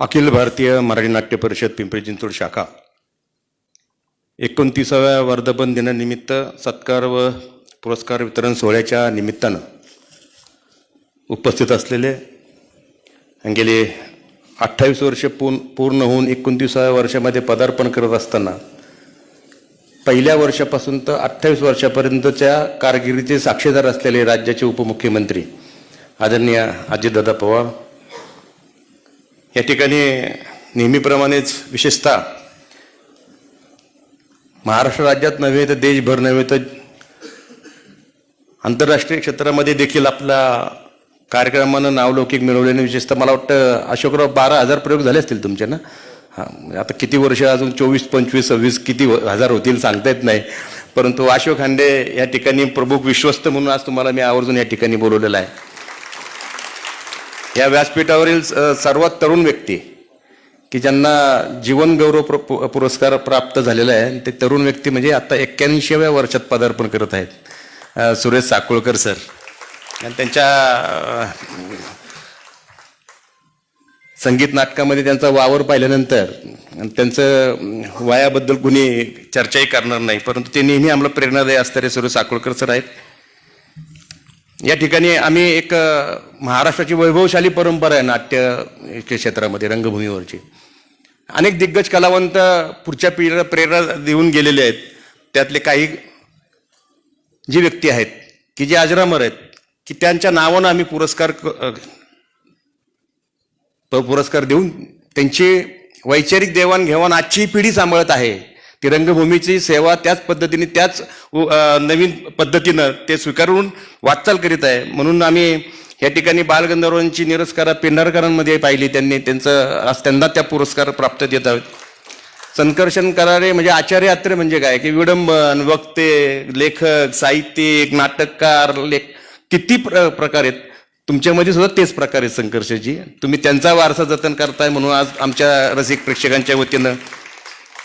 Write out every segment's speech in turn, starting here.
अखिल भारतीय मराठी नाट्य परिषद पिंपरी चिंचवड शाखा. एकोणतीसाव्या वर्धापन दिनानिमित्त सत्कार व पुरस्कार वितरण सोहळ्याच्या निमित्तानं उपस्थित असलेले गेले अठ्ठावीस वर्ष पूर्ण पूर्ण होऊन एकोणतीसाव्या वर्षामध्ये पदार्पण करत असताना पहिल्या वर्षापासून तर अठ्ठावीस वर्षापर्यंतच्या कारकिर्दीचे साक्षीदार असलेले राज्याचे उपमुख्यमंत्री आदरणीय अजितदादा पवार या ठिकाणी नेहमीप्रमाणेच विशेषतः महाराष्ट्र राज्यात नव्हे तर देशभर नव्हे तर आंतरराष्ट्रीय क्षेत्रामध्ये देखील आपल्या कार्यक्रमानं नावलौकिक मिळवल्याने विशेषतः मला वाटतं अशोकराव बारा हजार प्रयोग झाले असतील तुमचे ना? हां म्हणजे आता किती वर्ष अजून चोवीस पंचवीस सव्वीस किती हजार होतील सांगता येत नाही. परंतु अशोक खांडे या ठिकाणी प्रमुख विश्वस्त म्हणून आज तुम्हाला मी आवर्जून या ठिकाणी बोलवलेलं आहे. या व्यासपीठावरील सर्वात तरुण व्यक्ती की ज्यांना जीवन गौरव पु- पुरस्कार प्राप्त झालेला आहे आणि ते तरुण व्यक्ती म्हणजे आता एक्क्याऐंशीव्या वर्षात पदार्पण करत आहेत सुरेश साकोळकर सर. आणि त्यांच्या संगीत नाटकामध्ये त्यांचा वावर पाहिल्यानंतर त्यांचं वयाबद्दल कुणी चर्चाही करणार नाही परंतु ते नेहमी आम्हाला प्रेरणादायी असणारे सुरेश साकोळकर सर आहेत. या ठिकाणी आम्ही एक महाराष्ट्राची वैभवशाली परंपरा आहे नाट्य क्षेत्रामध्ये रंगभूमीवरची. अनेक दिग्गज कलावंत पुढच्या पिढीला प्रेरणा देऊन गेलेले आहेत. त्यातले काही जी व्यक्ती आहेत की जे अजरामर आहेत की त्यांच्या नावानं आम्ही पुरस्कार क- पुरस्कार देऊन त्यांची वैचारिक देवाणघेवाण आजची पिढी सांभाळत आहे. ती रंगभूमीची सेवा त्याच पद्धतीने त्याच नवीन पद्धतीनं ते स्वीकारून वाटचाल करीत आहे. म्हणून आम्ही या ठिकाणी बालगंधर्वांची निरस्कारा पेंढारकरांमध्ये पाहिली त्यांनी त्यांचं आज त्यांना त्या पुरस्कार प्राप्त देत आहेत. संकर्षण करारे म्हणजे आचार्य अत्रे म्हणजे काय? की विडंबन वक्ते लेखक साहित्यिक नाटककार लेख किती प्र प्रकार आहेत? तुमच्यामध्ये सुद्धा तेच प्रकार आहेत संकर्षाची तुम्ही त्यांचा वारसा जतन करताय म्हणून आज आमच्या रसिक प्रेक्षकांच्या वतीनं.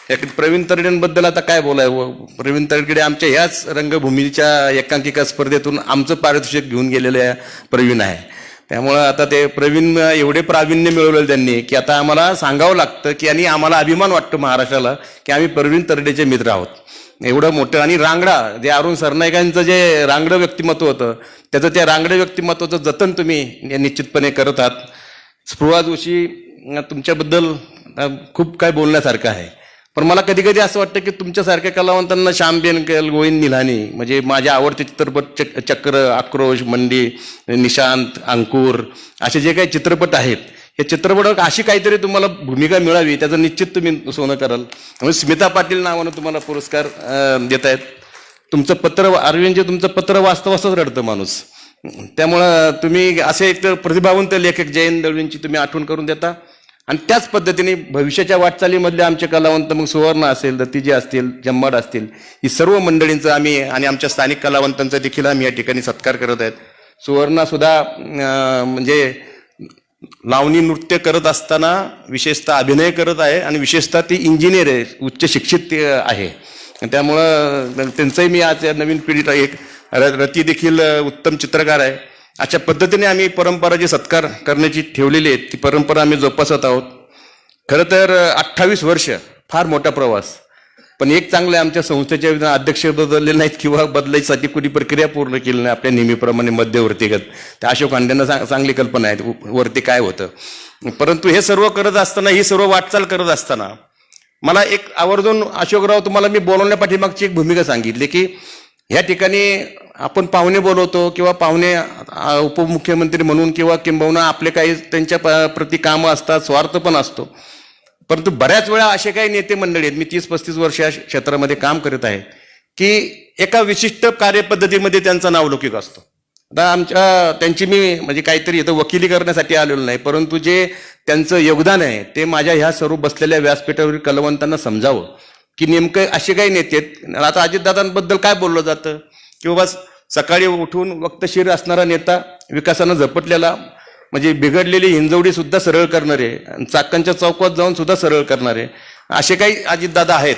प्रवीण तरडेंबद्दल आता काय बोलाय? प्रवीण तरडे आमच्या ह्याच रंगभूमीच्या एकांकिका स्पर्धेतून आमचं पारितोषिक घेऊन गेलेले प्रवीण आहे. त्यामुळं आता ते प्रवीण एवढे प्रावीण्य मिळवलेलं त्यांनी की आता आम्हाला सांगावं लागतं की आणि आम्हाला अभिमान वाटतो महाराष्ट्राला की आम्ही प्रवीण तरडेचे मित्र आहोत. एवढं मोठं आणि रांगडा जे अरुण सरनाईकांचं जे रांगडं व्यक्तिमत्व होतं त्याचं त्या रांगडं व्यक्तिमत्वाचं जतन तुम्ही निश्चितपणे करत आहात. स्पृहा जोशी तुमच्याबद्दल खूप काय बोलण्यासारखं आहे. पण मला कधी कधी असं वाटतं की तुमच्यासारख्या कलावंतांना श्याम बेनकल गोविंद निलानी म्हणजे माझ्या आवडते चित्रपट चक चक्र आक्रोश मंडी निशांत अंकुर असे जे काही चित्रपट आहेत हे चित्रपटावर अशी काहीतरी तुम्हाला भूमिका मिळावी त्याचं निश्चित तुम्ही सोनं कराल. म्हणजे स्मिता पाटील नावानं तुम्हाला पुरस्कार देत आहेत. तुमचं पत्र अरविंदचे तुमचं पत्र वाचता वाचताच रडतं माणूस. त्यामुळं तुम्ही असे एक तर प्रतिभावंत लेखक जयंत दळवींची तुम्ही आठवण करून देता. आणि त्याच पद्धतीने भविष्याच्या वाटचालीमधले आमचे कलावंत मग सुवर्ण असेल दत्तीजी असतील जम्माड असतील ही सर्व मंडळींचं आम्ही आणि आमच्या स्थानिक कलावंतांचा देखील आम्ही या ठिकाणी सत्कार करत आहेत. सुवर्णासुद्धा म्हणजे लावणी नृत्य करत असताना विशेषतः अभिनय करत आहे आणि विशेषतः ती इंजिनियर आहे उच्च शिक्षित आहे. त्यामुळं त्यांचंही मी आज या नवीन पिढीत एक र- रती देखील उत्तम चित्रकार आहे. अशा पद्धतीने आम्ही परंपरा जी सत्कार करण्याची ठेवलेली आहे ती परंपरा आम्ही जोपासत आहोत. खरं तर अठ्ठावीस वर्ष फार मोठा प्रवास. पण एक चांगलं आहे, आमच्या संस्थेच्या अध्यक्ष बदलले नाहीत किंवा बदलायसाठी कुणी प्रक्रिया पूर्ण केली नाही आपल्या नेहमीप्रमाणे मध्यवर्तीगत त्या अशोक हांडेंना चांग- चांगली कल्पना आहे वरती काय होतं. परंतु हे सर्व करत असताना ही सर्व वाटचाल करत असताना मला एक आवर्जून अशोकराव तुम्हाला मी बोलवण्या पाठीमागची एक भूमिका सांगितली की ह्या ठिकाणी आपण पाहुणे बोलवतो किंवा पाहुणे उपमुख्यमंत्री म्हणून किंवा किंबहुना आपले काही त्यांच्या प- प्रति कामं असतात स्वार्थ पण असतो. परंतु बऱ्याच वेळा असे काही नेते मंडळी आहेत मी तीस पस्तीस वर्ष या क्षेत्रामध्ये काम करत आहे की एका विशिष्ट कार्यपद्धतीमध्ये त्यांचा नावलौकिक असतो. आता आमच्या त्यांची मी म्हणजे काहीतरी इथं वकिली करण्यासाठी आलेलो नाही परंतु जे त्यांचं योगदान आहे ते माझ्या ह्या सर्व बसलेल्या व्यासपीठावरील कलवंतांना समजावं. की नेमकं असे काही नेते आहेत. आता अजितदादांबद्दल काय बोललं जातं? की बाबा सकाळी उठून वक्तशीर असणारा नेता विकासानं झपटलेला म्हणजे बिघडलेली हिंजवडी सुद्धा सरळ करणारे आणि चाकांच्या चौकात जाऊन सुद्धा सरळ करणारे असे काही अजितदादा आहेत.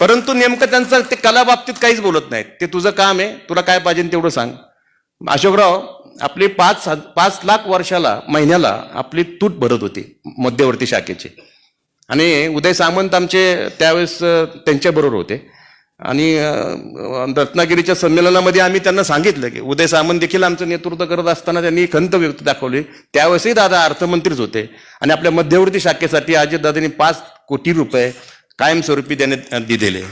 परंतु नेमकं त्यांचं ते कला बाबतीत काहीच बोलत नाहीत. ते तुझं काम आहे तुला काय पाहिजे तेवढं सांग. अशोकराव आपली पाच पाच लाख वर्षाला महिन्याला आपली तूट भरत होती मध्यवर्ती शाखेची. आणि उदय सामंत आमचे त्यावेळेस त्यांच्याबरोबर होते. आणि रत्नागिरीच्या संमेलनामध्ये आम्ही त्यांना सांगितलं की उदय सामंत देखील आमचं नेतृत्व करत असताना त्यांनी खंत व्यक्त दाखवली. त्यावेळेसही दादा अर्थमंत्रीच होते. आणि आपल्या मध्यवर्ती शाखेसाठी अजितदादांनी पाच कोटी रुपये कायमस्वरूपी त्याने दिलेले.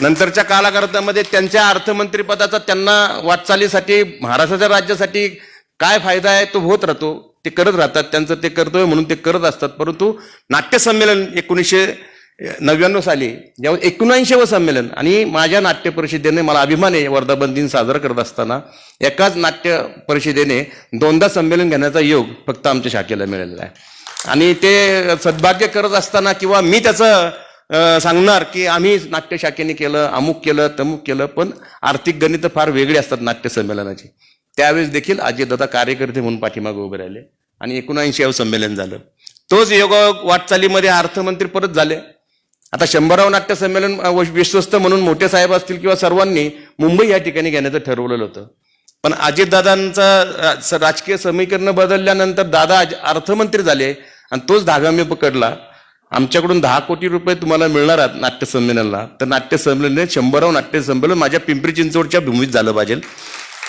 नंतरच्या कालाकारतामध्ये त्यांच्या अर्थमंत्रीपदाचा त्यांना वाटचालीसाठी महाराष्ट्राच्या राज्यासाठी काय फायदा आहे तो होत राहतो. ते करत राहतात त्यांचं ते कर्तव्य म्हणून ते करत असतात. परंतु नाट्यसंमेलन एकोणीसशे नव्याण्णव साली जेव्हा एकोणऐंशीवं संमेलन आणि माझ्या नाट्य परिषदेने मला अभिमान आहे वर्धापन दिन साजरा करत असताना एकाच नाट्य परिषदेने दोनदा संमेलन घेण्याचा योग फक्त आमच्या शाखेला मिळालेला आहे. आणि ते सद्भाग्य करत असताना किंवा मी त्याचं सांगणार की आम्ही नाट्य शाखेने केलं अमुक केलं तमुक केलं पण आर्थिक गणित फार वेगळी असतात नाट्य संमेलनाची. त्यावेळेस देखील अजितदादा कार्यकर्ते म्हणून पाठीमागे उभे राहिले आणि एकोणऐंशीवं संमेलन झालं. तोच योग वाटचालीमध्ये अर्थमंत्री परत झाले. आता शंभराव नाट्य संमेलन विश्वस्त म्हणून मोठे साहेब असतील किंवा सर्वांनी मुंबई या ठिकाणी घेण्याचं ठरवलेलं होतं. पण अजितदादांचं राजकीय समीकरण बदलल्यानंतर दादा आज- अर्थमंत्री झाले आणि तोच धागा मी पकडला आमच्याकडून दहा कोटी रुपये तुम्हाला मिळणार आहेत नाट्य संमेलनाला. तर नाट्य संमेलन शंभराव नाट्य संमेलन माझ्या पिंपरी चिंचवडच्या भूमीत झालं पाहिजे.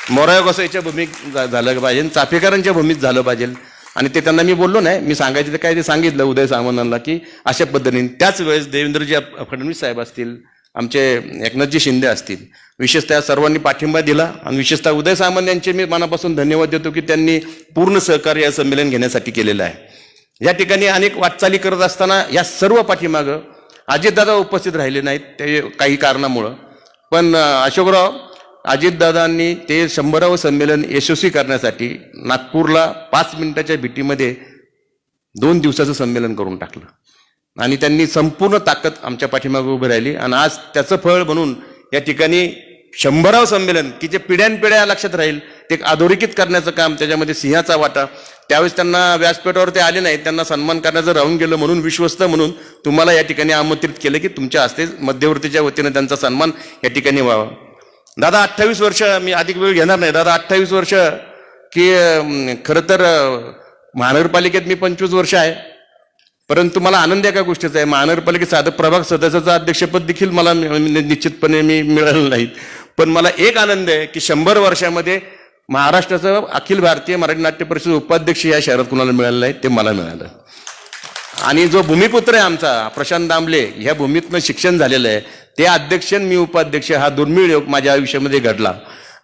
मोराया गोसाईच्या भूमीत झा- झालं पाहिजे चाफेकरांच्या भूमीत झालं पाहिजे. आणि ते त्यांना मी बोललो नाही मी सांगायचं ते काय ते सांगितलं उदय सामंतांना की अशा पद्धतीने. त्याच वेळेस देवेंद्रजी फडणवीस साहेब असतील आमचे एकनाथजी शिंदे असतील विशेषतः सर्वांनी पाठिंबा दिला. आणि विशेषतः उदय सामंत यांचे मी मनापासून धन्यवाद देतो की त्यांनी पूर्ण सहकार्य या संमेलन घेण्यासाठी केलेलं आहे. या ठिकाणी अनेक वाटचाली करत असताना या सर्व पाठीमागं अजितदादा उपस्थित राहिले नाहीत ते काही कारणामुळं. पण अशोकराव अजितदादांनी ते शंभरावं संमेलन यशस्वी करण्यासाठी नागपूरला पाच मिनिटाच्या भेटीमध्ये दोन दिवसाचं संमेलन करून टाकलं. आणि त्यांनी संपूर्ण ताकद आमच्या पाठीमागे उभी राहिली. आणि आज त्याचं फळ म्हणून या ठिकाणी शंभरावं संमेलन की जे पिढ्यानपिढ्या लक्षात राहील ते अधोरेखित करण्याचं काम त्याच्यामध्ये सिंहाचा वाटा त्यावेळेस त्यांना व्यासपीठावर ते आले नाहीत. त्यांना सन्मान करण्याचं राहून गेलं म्हणून विश्वस्त म्हणून तुम्हाला या ठिकाणी आमंत्रित केलं की तुमच्या हस्ते मध्यवर्तीच्या वतीनं त्यांचा सन्मान या ठिकाणी व्हावा. दादा अठ्ठावीस वर्ष मी अधिक वेळ घेणार नाही. दादा अठ्ठावीस वर्ष की खरं तर महानगरपालिकेत मी पंचवीस वर्ष आहे. परंतु मला आनंद एका गोष्टीचा आहे. महानगरपालिकेत साधं प्रभाग सदस्याचं अध्यक्षपद देखील मला निश्चितपणे मी मिळालं नाही. पण मला एक आनंद आहे की शंभर वर्षामध्ये महाराष्ट्राचं अखिल भारतीय मराठी नाट्य परिषद उपाध्यक्ष या शहरात कुणाला मिळालं नाही ते मला मिळालं. आणि जो भूमिपुत्र आहे आमचा प्रशांत दामले ह्या भूमीतनं शिक्षण झालेलं आहे. ते अध्यक्ष आणि मी उपाध्यक्ष हा दुर्मिळ योग माझ्या आयुष्यामध्ये घडला.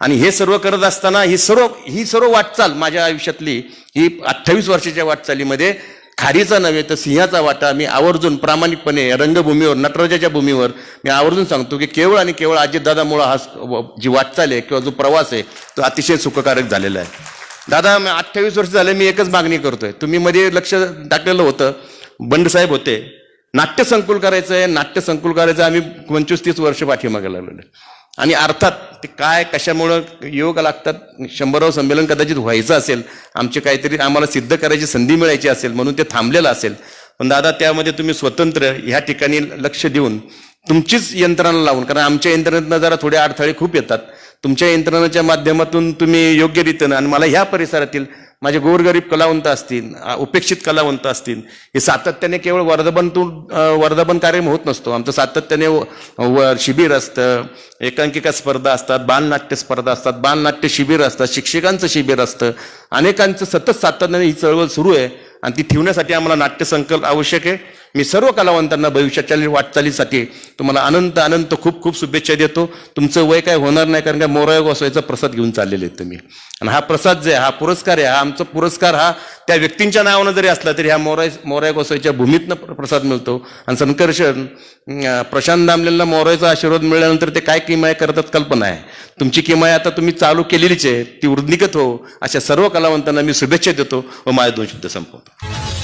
आणि हे सर्व करत असताना ही सर्व ही सर्व वाटचाल माझ्या आयुष्यातली ही अठ्ठावीस वर्षाच्या वाटचालीमध्ये खारीचा नव्हे तर सिंहाचा वाटा मी आवर्जून प्रामाणिकपणे रंगभूमीवर नटराजाच्या भूमीवर मी आवर्जून सांगतो की केवळ आणि केवळ अजितदादामुळं हा जी वाटचाल आहे किंवा जो प्रवास आहे तो अतिशय सुखकारक झालेला आहे. दादा अठ्ठावीस वर्ष झाले मी एकच मागणी करतोय. तुम्ही मध्ये लक्ष टाकलेलं होतं. बंडसाहेब होते. नाट्य संकुल करायचं आहे नाट्य संकुल करायचं आम्ही पंचवीस तीस वर्ष पाठीमागे लागलेलो आहे. आणि अर्थात ते काय कशामुळं योग लागतात शंभराव संमेलन कदाचित व्हायचं असेल आमचे काहीतरी आम्हाला सिद्ध करायची संधी मिळायची असेल म्हणून ते थांबलेलं असेल. पण दादा त्यामध्ये तुम्ही स्वतंत्र ह्या ठिकाणी लक्ष देऊन तुमचीच यंत्रणा लावून कारण आमच्या यंत्रणेतनं जरा थोडे अडथळे खूप येतात. तुमच्या यंत्रणेच्या माध्यमातून तुम्ही योग्य रीतीनं आणि मला ह्या परिसरातील माझे गोरगरीब कलावंत असतील उपेक्षित कलावंत असतील हे सातत्याने केवळ वर्धबनतून वर्धबन कार्यक्रम होत नसतो. आमचं सातत्याने व- शिबिर असतं एकांकिका स्पर्धा असतात बालनाट्य स्पर्धा असतात बालनाट्य शिबिर असतात शिक्षकांचं शिबिर असतं. अनेकांचं सतत सातत्याने ही चळवळ सुरू आहे. आणि ती ठेवण्यासाठी आम्हाला नाट्यसंकल्प आवश्यक आहे. मी सर्व कलावंतांना भविष्याच्या वाटचालीसाठी तुम्हाला अनंत अनंत खूप खूप शुभेच्छा देतो. तुमचं वय काय होणार नाही कारण का असो याचा प्रसाद घेऊन चाललेले आहेत तुम्ही. आणि हा प्रसाद जे आहे, हा पुरस्कार आहे हा आमचा पुरस्कार हा त्या व्यक्तींच्या नावानं जरी असला तरी ह्या मोराय मोराय गोसाईच्या भूमीतनं प्रसाद मिळतो. आणि संकर्षण प्रशांत दामलेला मोरायचा आशीर्वाद मिळाल्यानंतर ते काय किमाय करतात कल्पना आहे. तुमची किमाय आता तुम्ही चालू केलेलीच आहे ती वृद्धिगत हो अशा सर्व कलावंतांना मी शुभेच्छा देतो व माझे दोन शब्द संपवतो.